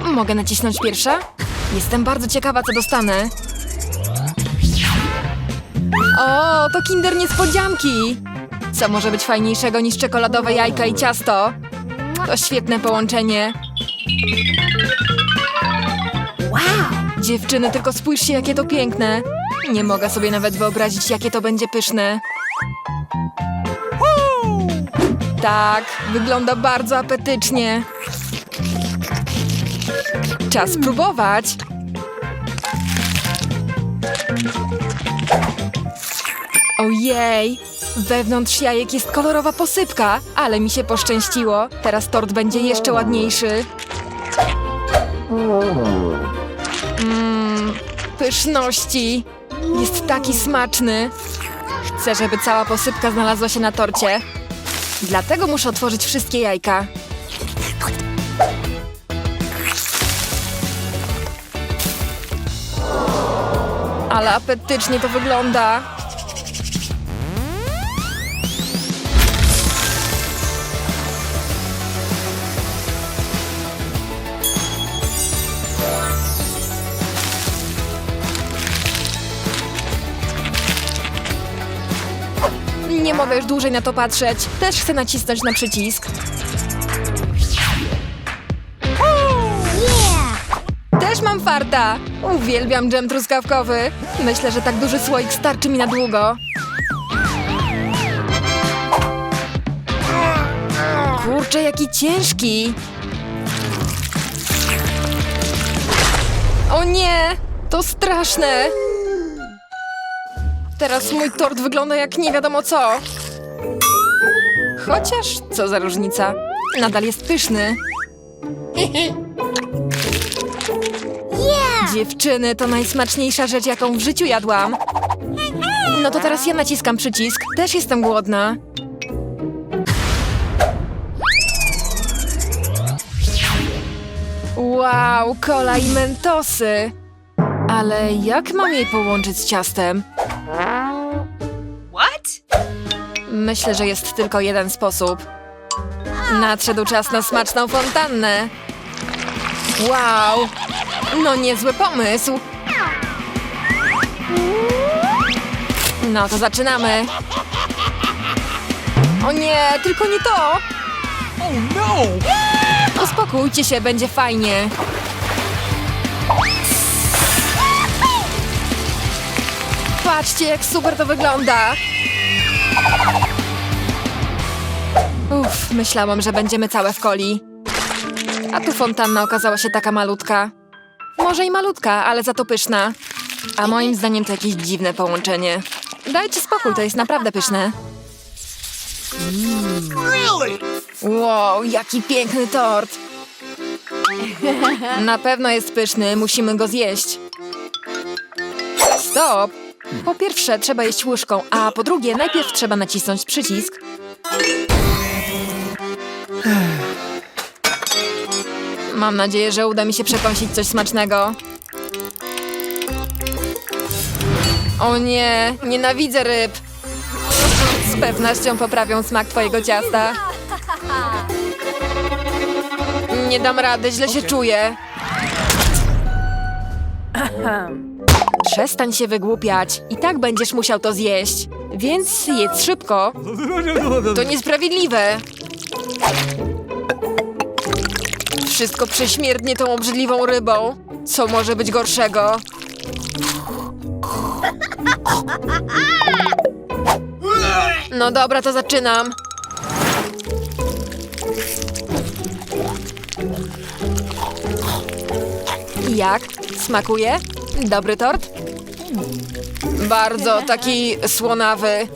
Mogę nacisnąć pierwsza? Jestem bardzo ciekawa, co dostanę. O, to kinder niespodzianki! Co może być fajniejszego niż czekoladowe jajka i ciasto? To świetne połączenie. Wow! Dziewczyny, tylko spójrzcie, jakie to piękne. Nie mogę sobie nawet wyobrazić, jakie to będzie pyszne. Tak, wygląda bardzo apetycznie. Czas spróbować. Ojej! Wewnątrz jajek jest kolorowa posypka, ale mi się poszczęściło. Teraz tort będzie jeszcze ładniejszy. Mmm, pyszności. Jest taki smaczny. Chcę, żeby cała posypka znalazła się na torcie. Dlatego muszę otworzyć wszystkie jajka. Ale apetycznie to wygląda. Nie mogę już dłużej na to patrzeć. Też chcę nacisnąć na przycisk. Mam farta! Uwielbiam dżem truskawkowy. Myślę, że tak duży słoik starczy mi na długo. Kurczę, jaki ciężki! O nie! To straszne! Teraz mój tort wygląda jak nie wiadomo co. Chociaż, co za różnica? Nadal jest pyszny. Dziewczyny, to najsmaczniejsza rzecz, jaką w życiu jadłam. No to teraz ja naciskam przycisk. Też jestem głodna. Wow, kola i mentosy. Ale jak mam jej połączyć z ciastem? What? Myślę, że jest tylko jeden sposób. Nadszedł czas na smaczną fontannę. Wow! No niezły pomysł. No to zaczynamy. O nie, tylko nie to! Oh no! Uspokójcie się, będzie fajnie. Patrzcie, jak super to wygląda. Uff, myślałam, że będziemy całe w coli. A tu fontanna okazała się taka malutka. Może i malutka, ale za to pyszna. A moim zdaniem to jakieś dziwne połączenie. Dajcie spokój, to jest naprawdę pyszne. Really? Wow, jaki piękny tort! Na pewno jest pyszny, musimy go zjeść. Stop! Po pierwsze, trzeba jeść łyżką, a po drugie, najpierw trzeba nacisnąć przycisk. Mam nadzieję, że uda mi się przekąsić coś smacznego. O nie, nienawidzę ryb. Z pewnością poprawią smak twojego ciasta. Nie dam rady, źle się czuję. Przestań się wygłupiać. I tak będziesz musiał to zjeść. Więc jedz szybko. To niesprawiedliwe. Wszystko prześmierdnie tą obrzydliwą rybą. Co może być gorszego? No dobra, to zaczynam. Jak? Smakuje? Dobry tort? Bardzo taki słonawy.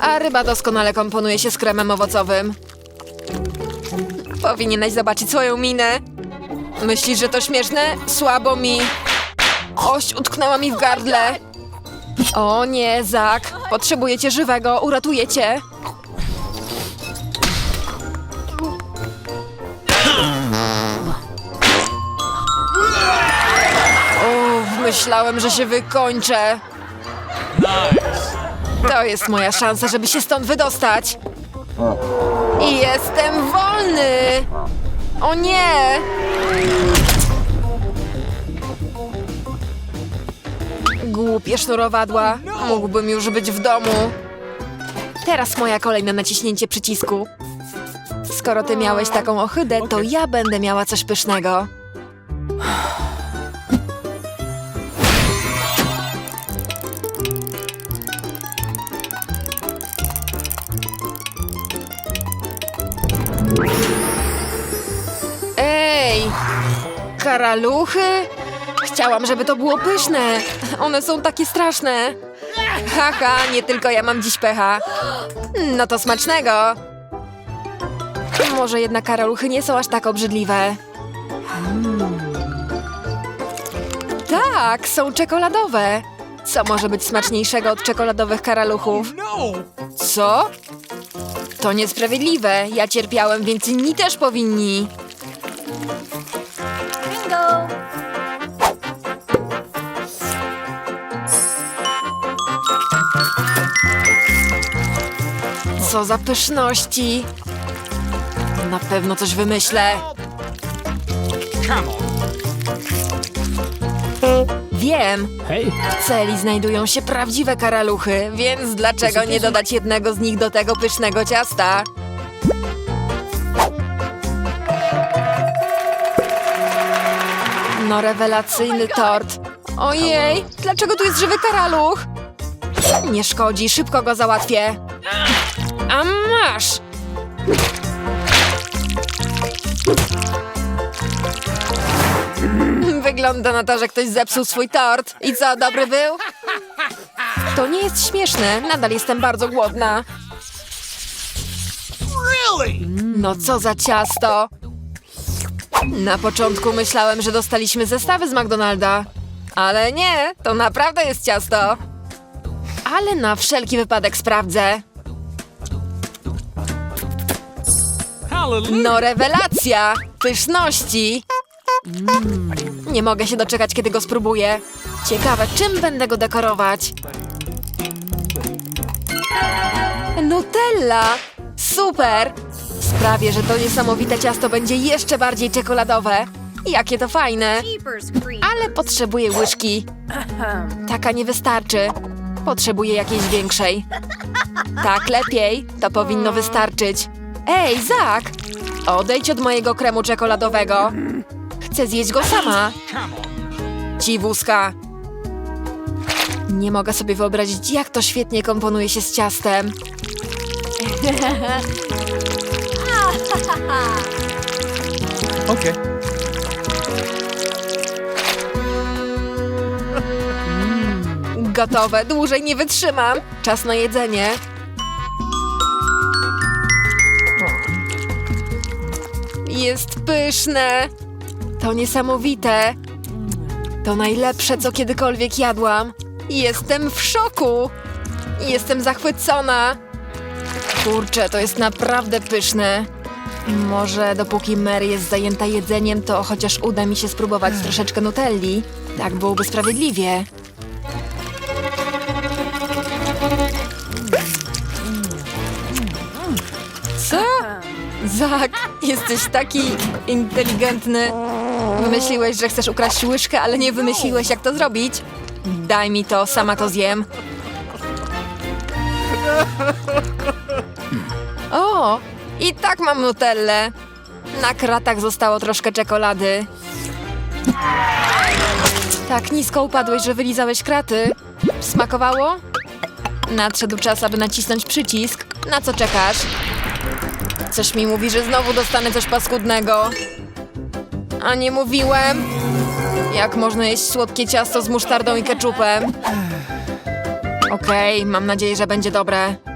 A ryba doskonale komponuje się z kremem owocowym. Powinieneś zobaczyć swoją minę. Myślisz, że to śmieszne? Słabo mi. Oś utknęła mi w gardle. O nie, Zak. Potrzebujecie żywego, uratujecie. Uff, myślałem, że się wykończę. To jest moja szansa, żeby się stąd wydostać. I jestem wolny! O nie! Głupie sznurowadła. Mógłbym już być w domu. Teraz moja kolej na naciśnięcie przycisku. Skoro ty miałeś taką ohydę, to ja będę miała coś pysznego. Karaluchy? Chciałam, żeby to było pyszne. One są takie straszne. Haha, nie tylko ja mam dziś pecha. No to smacznego. Może jednak karaluchy nie są aż tak obrzydliwe. Tak, są czekoladowe. Co może być smaczniejszego od czekoladowych karaluchów? Co? To niesprawiedliwe. Ja cierpiałem, więc inni też powinni. Co za pyszności. Na pewno coś wymyślę. Wiem, Hey! w celi znajdują się prawdziwe karaluchy, więc dlaczego nie dodać jednego z nich do tego pysznego ciasta? No rewelacyjny tort. Ojej, dlaczego tu jest żywy karaluch? Nie szkodzi, szybko go załatwię. A masz! Wygląda na to, że ktoś zepsuł swój tort. I co, dobry był? To nie jest śmieszne, nadal jestem bardzo głodna. Really? No co za ciasto! Na początku myślałem, że dostaliśmy zestawy z McDonalda. Ale nie, to naprawdę jest ciasto. Ale na wszelki wypadek sprawdzę. No rewelacja! Pyszności! Mm, nie mogę się doczekać, kiedy go spróbuję. Ciekawe, czym będę go dekorować? Nutella! Super! Sprawię, że to niesamowite ciasto będzie jeszcze bardziej czekoladowe. Jakie to fajne! Ale potrzebuję łyżki. Taka nie wystarczy. Potrzebuję jakiejś większej. Tak, lepiej. To powinno wystarczyć. Ej, Zak! Odejdź od mojego kremu czekoladowego. Chcę zjeść go sama. On! Dziwuska. Nie mogę sobie wyobrazić, jak to świetnie komponuje się z ciastem. Okay. Gotowe, dłużej nie wytrzymam. Czas na jedzenie. Jest pyszne. To niesamowite. To najlepsze, co kiedykolwiek jadłam. Jestem w szoku. Jestem zachwycona. Kurczę, to jest naprawdę pyszne. Może dopóki Mary jest zajęta jedzeniem, to chociaż uda mi się spróbować troszeczkę nutelli. Tak byłoby sprawiedliwie. Co? Zak, jesteś taki inteligentny. Wymyśliłeś, że chcesz ukraść łyżkę, ale nie wymyśliłeś, jak to zrobić. Daj mi to, sama to zjem. O, i tak mam nutellę. Na kratach zostało troszkę czekolady. Tak nisko upadłeś, że wylizałeś kraty. Smakowało? Nadszedł czas, aby nacisnąć przycisk. Na co czekasz? Coś mi mówi, że znowu dostanę coś paskudnego. A nie mówiłem? Jak można jeść słodkie ciasto z musztardą i keczupem? Okej, mam nadzieję, że będzie dobre.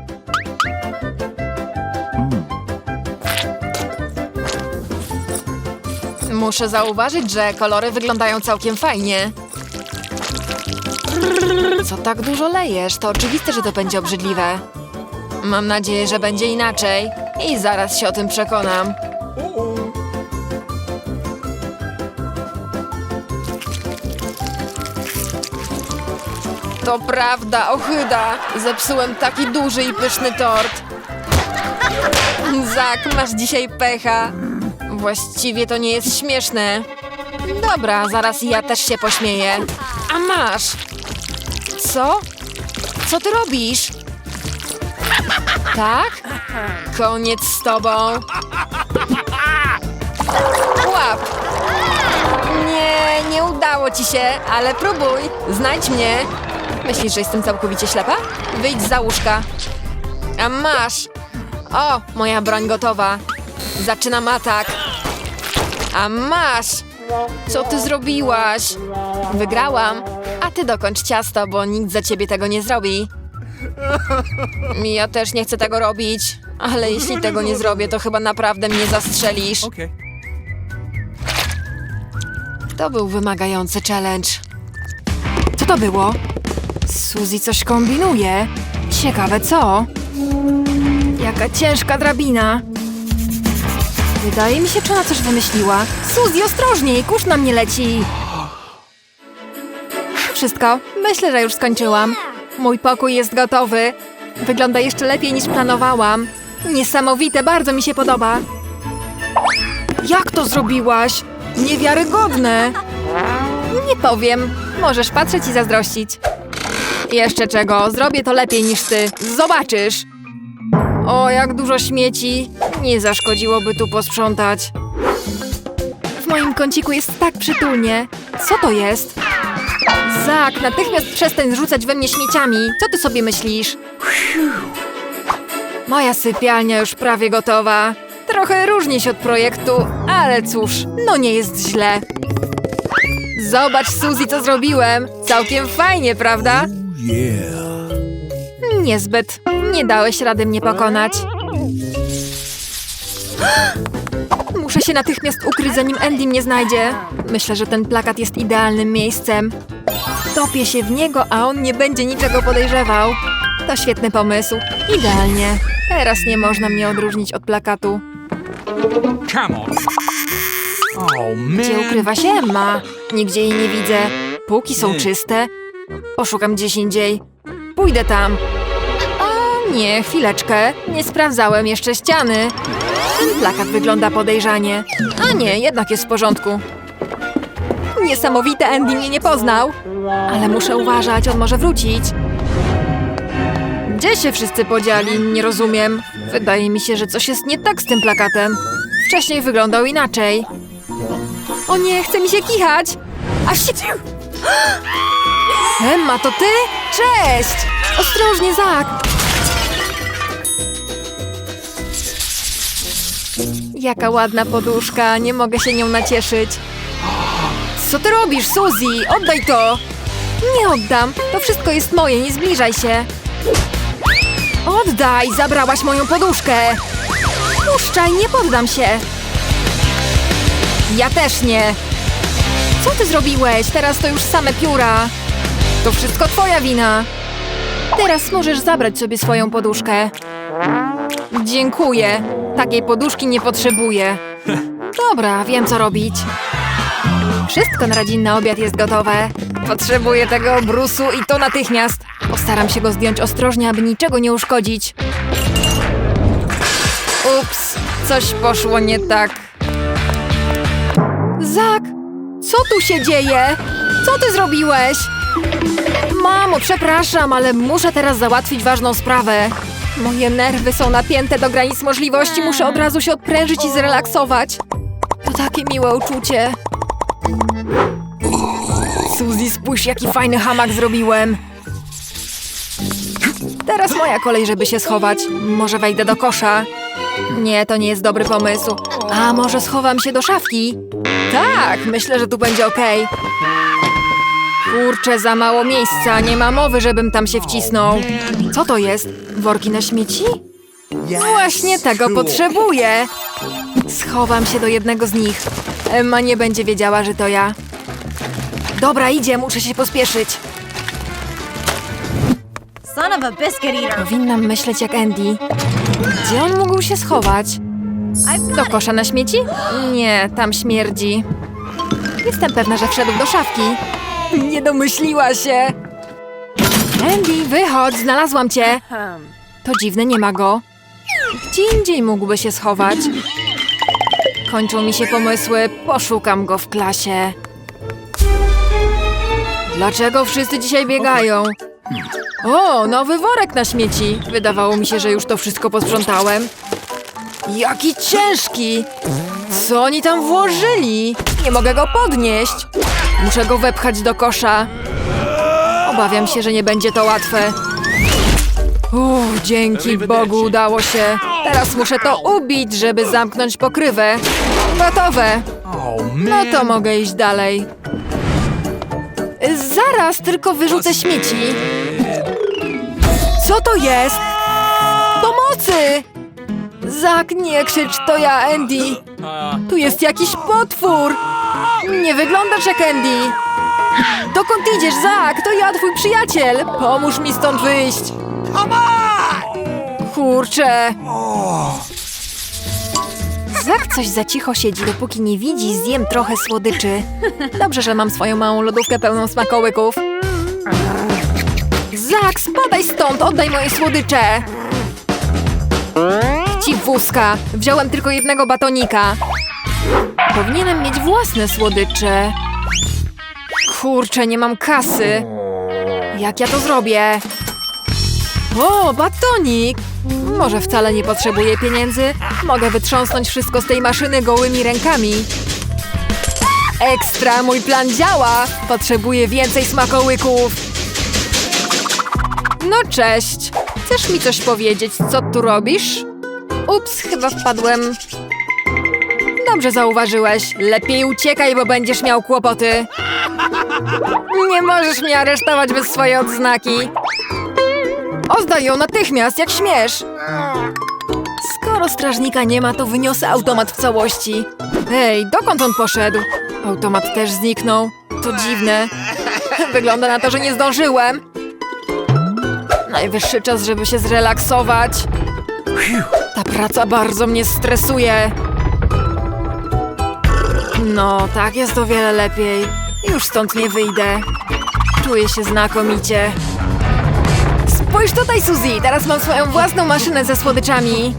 Muszę zauważyć, że kolory wyglądają całkiem fajnie. Co tak dużo lejesz? To oczywiste, że to będzie obrzydliwe. Mam nadzieję, że będzie inaczej. I zaraz się o tym przekonam. To prawda, ochyda. Zepsułem taki duży i pyszny tort. Zak, masz dzisiaj pecha. Właściwie to nie jest śmieszne. Dobra, zaraz ja też się pośmieję. A masz! Co? Co ty robisz? Tak? Koniec z tobą. Łap! Nie, nie udało ci się, ale próbuj. Znajdź mnie. Myślisz, że jestem całkowicie ślepa? Wyjdź za łóżka. A masz. O, moja broń gotowa. Zaczynam atak. A masz. Co ty zrobiłaś? Wygrałam. A ty dokończ ciasto, bo nikt za ciebie tego nie zrobi. Ja też nie chcę tego robić. Ale jeśli tego nie zrobię, to chyba naprawdę mnie zastrzelisz. Okay. To był wymagający challenge. Co to było? Suzy coś kombinuje. Ciekawe co? Jaka ciężka drabina. Wydaje mi się, czy ona coś wymyśliła. Suzy, ostrożniej, kurz na mnie leci. Wszystko. Myślę, że już skończyłam. Mój pokój jest gotowy. Wygląda jeszcze lepiej niż planowałam. Niesamowite, bardzo mi się podoba. Jak to zrobiłaś? Niewiarygodne! Nie powiem. Możesz patrzeć i zazdrościć. Jeszcze czego? Zrobię to lepiej niż ty. Zobaczysz. O, jak dużo śmieci. Nie zaszkodziłoby tu posprzątać. W moim kąciku jest tak przytulnie. Co to jest? Zak, natychmiast przestań zrzucać we mnie śmieciami. Co ty sobie myślisz? Moja sypialnia już prawie gotowa. Trochę różni się od projektu, ale cóż, no nie jest źle. Zobacz, Suzy, co zrobiłem. Całkiem fajnie, prawda? Niezbyt. Nie dałeś rady mnie pokonać. Muszę się natychmiast ukryć, zanim Andy mnie znajdzie. Myślę, że ten plakat jest idealnym miejscem. Topię się w niego, a on nie będzie niczego podejrzewał. To świetny pomysł. Idealnie. Teraz nie można mnie odróżnić od plakatu. Come on. Oh, Gdzie ukrywa się Emma? Nigdzie jej nie widzę. Półki są czyste. Poszukam gdzieś indziej. Pójdę tam. Nie, chwileczkę. Nie sprawdzałem jeszcze ściany. Ten plakat wygląda podejrzanie. A nie, jednak jest w porządku. Niesamowite, Andy mnie nie poznał. Ale muszę uważać, on może wrócić. Gdzie się wszyscy podzieli? Nie rozumiem. Wydaje mi się, że coś jest nie tak z tym plakatem. Wcześniej wyglądał inaczej. O nie, chce mi się kichać! Aż się... Emma, to ty? Cześć! Ostrożnie, Zak! Jaka ładna poduszka, nie mogę się nią nacieszyć. Co ty robisz, Suzy? Oddaj to! Nie oddam, to wszystko jest moje, nie zbliżaj się. Oddaj, zabrałaś moją poduszkę! Puszczaj, nie poddam się! Ja też nie! Co ty zrobiłeś? Teraz to już same pióra! To wszystko twoja wina! Teraz możesz zabrać sobie swoją poduszkę. Dziękuję. Takiej poduszki nie potrzebuję. Dobra, wiem co robić. Wszystko na rodzinny obiad jest gotowe. Potrzebuję tego brusu i to natychmiast. Postaram się go zdjąć ostrożnie, aby niczego nie uszkodzić. Ups, coś poszło nie tak. Zak, co tu się dzieje? Co ty zrobiłeś? Mamo, przepraszam, ale muszę teraz załatwić ważną sprawę. Moje nerwy są napięte do granic możliwości, muszę od razu się odprężyć i zrelaksować. To takie miłe uczucie. Suzy, spójrz, jaki fajny hamak zrobiłem. Teraz moja kolej, żeby się schować. Może wejdę do kosza. Nie, to nie jest dobry pomysł. A może schowam się do szafki? Tak, myślę, że tu będzie okej. Kurczę, za mało miejsca. Nie ma mowy, żebym tam się wcisnął. Co to jest? Worki na śmieci? Właśnie tego potrzebuję. Schowam się do jednego z nich. Emma nie będzie wiedziała, że to ja. Dobra, idzie, muszę się pospieszyć. Son of a biscuit eater. Powinnam myśleć jak Andy. Gdzie on mógł się schować? Do kosza na śmieci? Nie, tam śmierdzi. Jestem pewna, że wszedł do szafki. Nie domyśliła się. Andy, wychodź, znalazłam cię. To dziwne, nie ma go. Gdzie indziej mógłby się schować? Kończą mi się pomysły, poszukam go w klasie. Dlaczego wszyscy dzisiaj biegają? O, nowy worek na śmieci. Wydawało mi się, że już to wszystko posprzątałem. Jaki ciężki! Co oni tam włożyli? Nie mogę go podnieść. Muszę go wepchać do kosza. Obawiam się, że nie będzie to łatwe. Uff, dzięki Bogu udało się. Teraz muszę to ubić, żeby zamknąć pokrywę. Gotowe. Oh, No to mogę iść dalej. Zaraz, tylko wyrzucę śmieci. Co to jest? Pomocy! Zak, nie krzycz, to ja, Andy. Tu jest jakiś potwór. Nie wyglądasz jak Andy. Dokąd idziesz, Zak? To ja, twój przyjaciel. Pomóż mi stąd wyjść. Kurczę. Zak coś za cicho siedzi, dopóki nie widzi, zjem trochę słodyczy. Dobrze, że mam swoją małą lodówkę pełną smakołyków. Zak, spadaj stąd, oddaj moje słodycze! Chciwuska, wziąłem tylko jednego batonika. Powinienem mieć własne słodycze. Kurczę, nie mam kasy. Jak ja to zrobię? O, batonik! Może wcale nie potrzebuję pieniędzy. Mogę wytrząsnąć wszystko z tej maszyny gołymi rękami. Ekstra, mój plan działa! Potrzebuję więcej smakołyków. No cześć. Chcesz mi coś powiedzieć, co tu robisz? Ups, chyba wpadłem. Dobrze zauważyłeś. Lepiej uciekaj, bo będziesz miał kłopoty. Nie możesz mnie aresztować bez swojej odznaki. Oddaj ją natychmiast, jak śmiesz! Skoro strażnika nie ma, to wyniosę automat w całości. Ej, dokąd on poszedł? Automat też zniknął. To dziwne. Wygląda na to, że nie zdążyłem. Najwyższy czas, żeby się zrelaksować. Ta praca bardzo mnie stresuje. No, tak jest o wiele lepiej. Już stąd nie wyjdę. Czuję się znakomicie. Spójrz tutaj, Suzy! Teraz mam swoją własną maszynę ze słodyczami.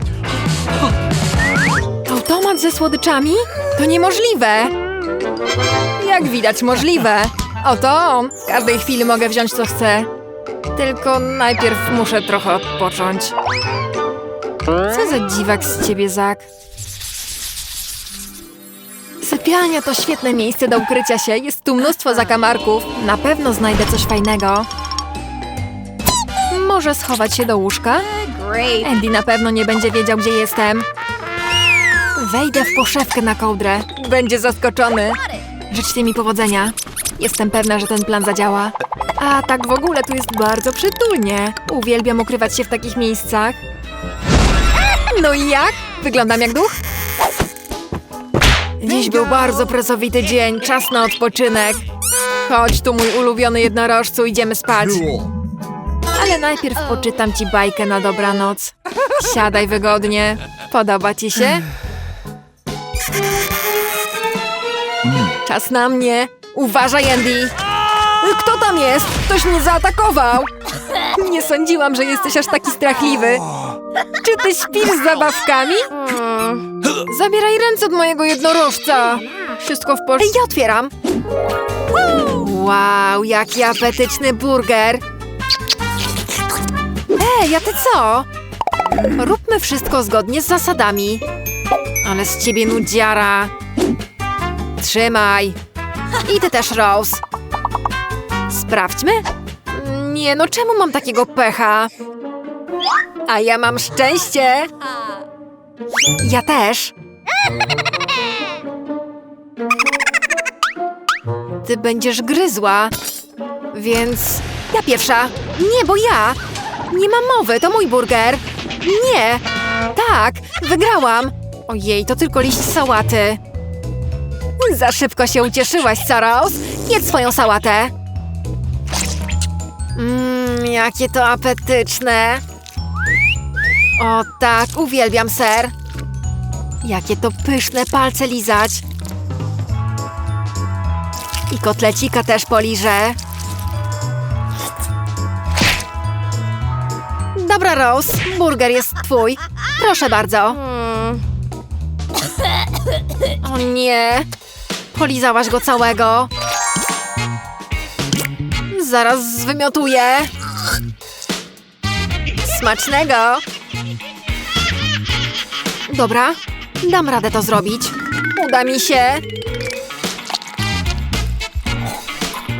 Automat ze słodyczami? To niemożliwe! Jak widać, możliwe. Oto on. W każdej chwili mogę wziąć, co chcę. Tylko najpierw muszę trochę odpocząć. Co za dziwak z ciebie, Zak? Sypialnia to świetne miejsce do ukrycia się. Jest tu mnóstwo zakamarków. Na pewno znajdę coś fajnego. Może schować się do łóżka? Andy na pewno nie będzie wiedział, gdzie jestem. Wejdę w poszewkę na kołdrę. Będzie zaskoczony. Życzcie mi powodzenia. Jestem pewna, że ten plan zadziała. A tak w ogóle tu jest bardzo przytulnie. Uwielbiam ukrywać się w takich miejscach. No i jak? Wyglądam jak duch? Dziś był bardzo pracowity dzień. Czas na odpoczynek. Chodź tu, mój ulubiony jednorożcu, idziemy spać. Ale najpierw poczytam ci bajkę na dobranoc. Siadaj wygodnie. Podoba ci się? Czas na mnie. Uważaj, Andy. Kto tam jest? Ktoś mnie zaatakował. Nie sądziłam, że jesteś aż taki strachliwy. Czy ty śpisz z zabawkami? Zabieraj ręce od mojego jednorożca. Wszystko w porządku. Ja otwieram. Wow, jaki apetyczny burger. Ej, a ty co? Róbmy wszystko zgodnie z zasadami. Ale z ciebie nudziara. Trzymaj. I ty też, Rose. Sprawdźmy. Nie, no czemu mam takiego pecha? A ja mam szczęście. Ja też. Ty będziesz gryzła. Więc ja pierwsza. Nie, bo ja. Nie mam mowy, to mój burger. Nie. Tak, wygrałam. Ojej, to tylko liść sałaty. Za szybko się ucieszyłaś, Saros. Jedz swoją sałatę. Mmm, jakie to apetyczne. O tak, uwielbiam ser. Jakie to pyszne palce lizać. I kotlecika też poliżę. Dobra, Rose, burger jest twój. Proszę bardzo. O nie, polizałaś go całego. Zaraz zwymiotuję. Smacznego! Dobra, dam radę to zrobić. Uda mi się.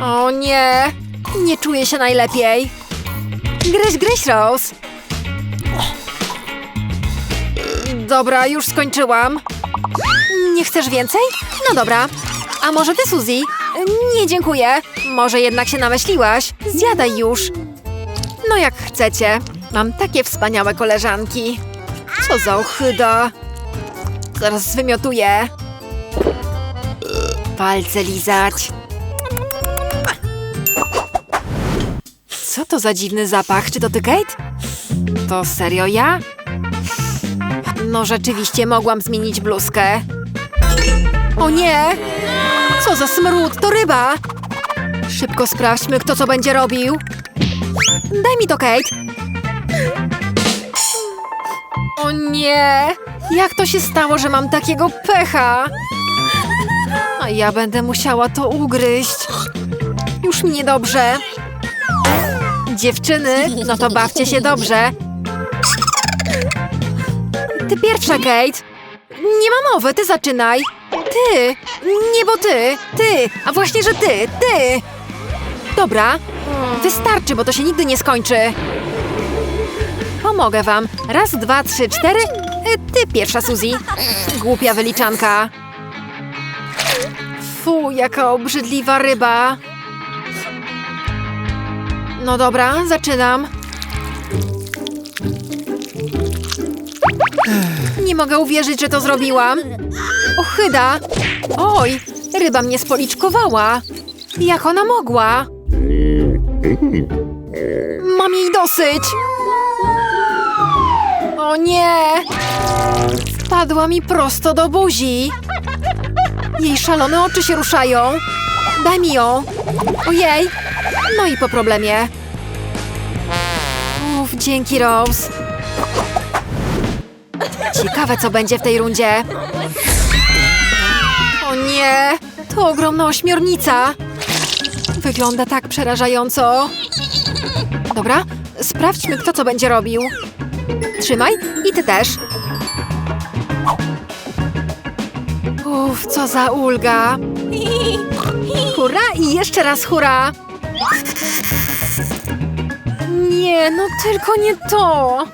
O nie, nie czuję się najlepiej. Gryź, gryź, Rose. Dobra, już skończyłam. Nie chcesz więcej? No dobra. A może ty, Suzy? Nie, dziękuję. Może jednak się namyśliłaś? Zjadaj już. No jak chcecie. Mam takie wspaniałe koleżanki. Co za ochyda. Zaraz zwymiotuję. Palce lizać. Co to za dziwny zapach? Czy to ty, Kate? To serio ja? No rzeczywiście mogłam zmienić bluzkę. O nie! Co za smród, to ryba! Szybko sprawdźmy, kto co będzie robił. Daj mi to, Kate. O nie! Jak to się stało, że mam takiego pecha? A ja będę musiała to ugryźć. Już mi niedobrze. Dziewczyny, no to bawcie się dobrze. Ty pierwsza, Kate. Nie ma mowy, ty zaczynaj. Ty! Nie, bo ty! Ty! A właśnie, że ty! Ty! Dobra, wystarczy, bo to się nigdy nie skończy. Pomogę wam. Raz, dwa, trzy, cztery. E, Ty pierwsza, Suzy. Głupia wyliczanka. Fu, jaka obrzydliwa ryba. No dobra, zaczynam. Nie mogę uwierzyć, że to zrobiłam. Ochyda! Oj, ryba mnie spoliczkowała. Jak ona mogła? Mam jej dosyć. O nie! Wpadła mi prosto do buzi. Jej szalone oczy się ruszają. Daj mi ją. Ojej! No i po problemie. Uf, dzięki, Rose. Ciekawe, co będzie w tej rundzie. O nie! To ogromna ośmiornica. Wygląda tak przerażająco. Dobra, sprawdźmy, kto co będzie robił. Trzymaj i ty też. Uff, co za ulga. Hurra i jeszcze raz hurra. Nie, no tylko nie to.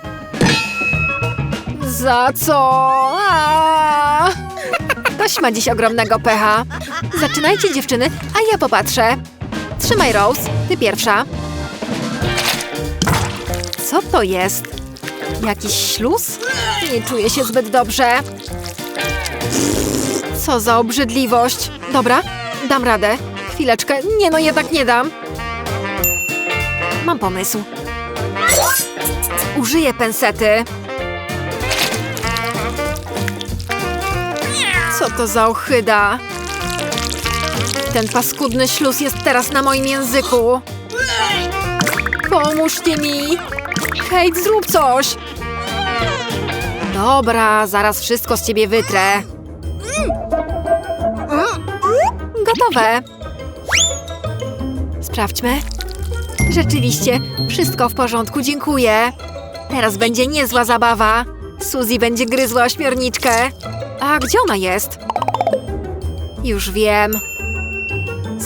Za co? A! Ktoś ma dziś ogromnego pecha. Zaczynajcie dziewczyny, a ja popatrzę. Trzymaj Rose, ty pierwsza. Co to jest? Jakiś śluz? Nie czuję się zbyt dobrze. Co za obrzydliwość. Dobra, dam radę. Chwileczkę. Nie no, jednak nie dam. Mam pomysł. Użyję pensety. Co to za ochyda? Ten paskudny śluz jest teraz na moim języku. Pomóżcie mi! Hej, zrób coś! Dobra, zaraz wszystko z ciebie wytrę. Gotowe. Sprawdźmy. Rzeczywiście, wszystko w porządku, dziękuję. Teraz będzie niezła zabawa. Suzy będzie gryzła ośmiorniczkę. A gdzie ona jest? Już wiem.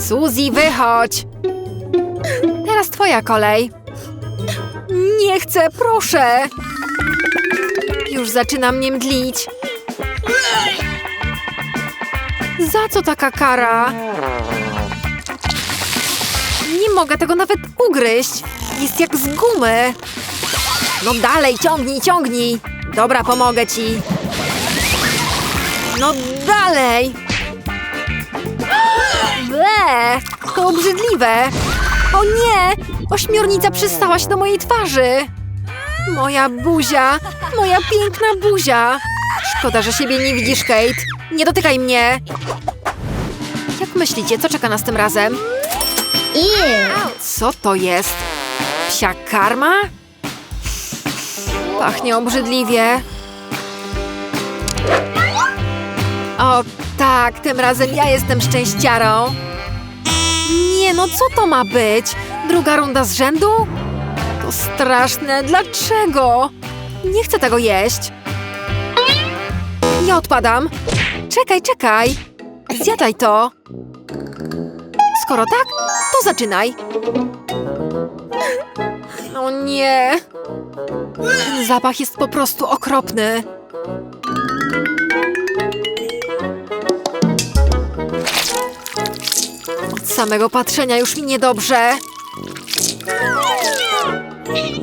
Suzy, wychodź! Teraz twoja kolej. Nie chcę, proszę! Już zaczyna mnie mdlić. Za co taka kara? Nie mogę tego nawet ugryźć. Jest jak z gumy. No dalej, ciągnij, ciągnij. Dobra, pomogę ci. No dalej! Ble! To obrzydliwe! O nie! Ośmiornica przystała się do mojej twarzy! Moja buzia! Moja piękna buzia! Szkoda, że siebie nie widzisz, Kate. Nie dotykaj mnie! Jak myślicie, co czeka nas tym razem? Co to jest? Psia karma? Pachnie obrzydliwie. O tak, tym razem ja jestem szczęściarą. Nie no, co to ma być? Druga runda z rzędu? To straszne. Dlaczego? Nie chcę tego jeść. Ja odpadam. Czekaj, czekaj. Zjadaj to. Skoro tak, to zaczynaj. No nie. Ten zapach jest po prostu okropny. Od samego patrzenia już mi niedobrze.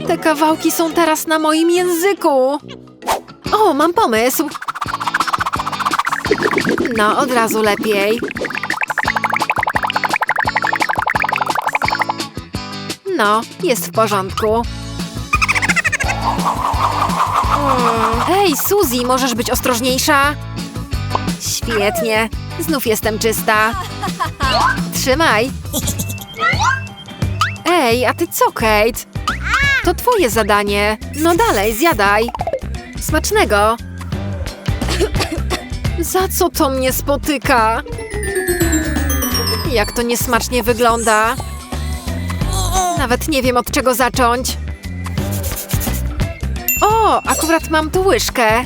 Te kawałki są teraz na moim języku. O, mam pomysł. No, od razu lepiej. No, jest w porządku. Mm, Hej, Suzy, możesz być ostrożniejsza? Świetnie. Znów jestem czysta. Trzymaj. Ej, a ty co, Kate? To twoje zadanie. No dalej, zjadaj. Smacznego. Za co to mnie spotyka? Jak to niesmacznie wygląda. Nawet nie wiem od czego zacząć. O, akurat mam tu łyżkę.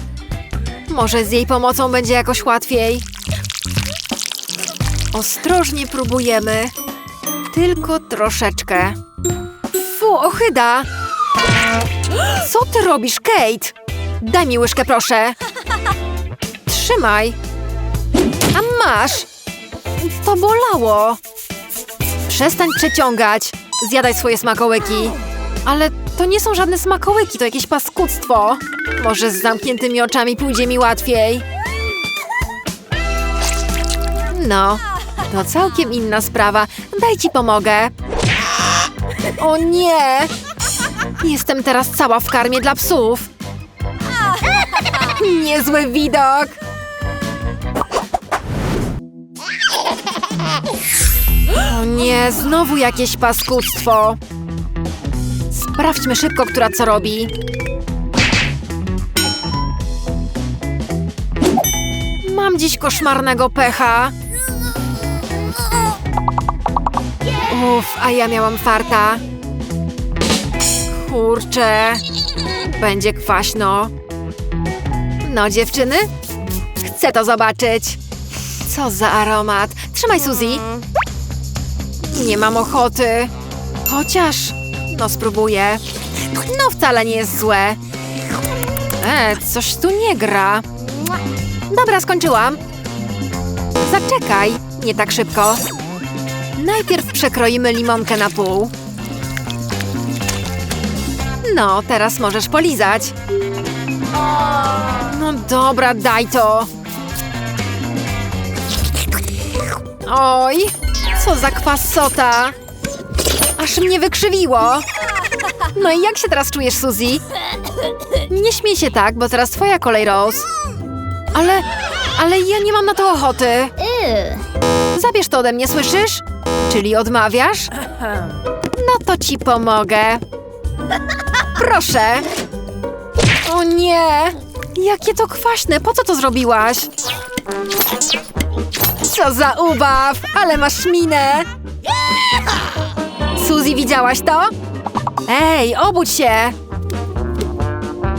Może z jej pomocą będzie jakoś łatwiej. Ostrożnie próbujemy. Tylko troszeczkę. Fu, ochyda! Co ty robisz, Kate? Daj mi łyżkę, proszę. Trzymaj. A masz. To bolało. Przestań przeciągać. Zjadaj swoje smakołyki. Ale to nie są żadne smakołyki, to jakieś paskudztwo. Może z zamkniętymi oczami pójdzie mi łatwiej. No, to całkiem inna sprawa. Daj ci pomogę. O nie! Jestem teraz cała w karmie dla psów. Niezły widok. O nie, znowu jakieś paskudztwo. Sprawdźmy szybko, która co robi. Mam dziś koszmarnego pecha. Uff, a ja miałam farta. Kurczę. Będzie kwaśno. No, dziewczyny? Chcę to zobaczyć. Co za aromat. Trzymaj, Suzy. Nie mam ochoty. Chociaż... No, spróbuję. No, wcale nie jest złe. E, coś tu nie gra. Dobra, skończyłam. Zaczekaj, nie tak szybko. Najpierw przekroimy limonkę na pół. No, teraz możesz polizać. No dobra, daj to. Oj, co za kwasota. Aż mnie wykrzywiło. No i jak się teraz czujesz, Suzy? Nie śmiej się tak, bo teraz twoja kolej, Rose. Ale, ale ja nie mam na to ochoty. Zabierz to ode mnie, słyszysz? Czyli odmawiasz? No to ci pomogę. Proszę. O nie! Jakie to kwaśne, po co to zrobiłaś? Co za ubaw, ale masz minę. Suzy, widziałaś to? Ej, obudź się!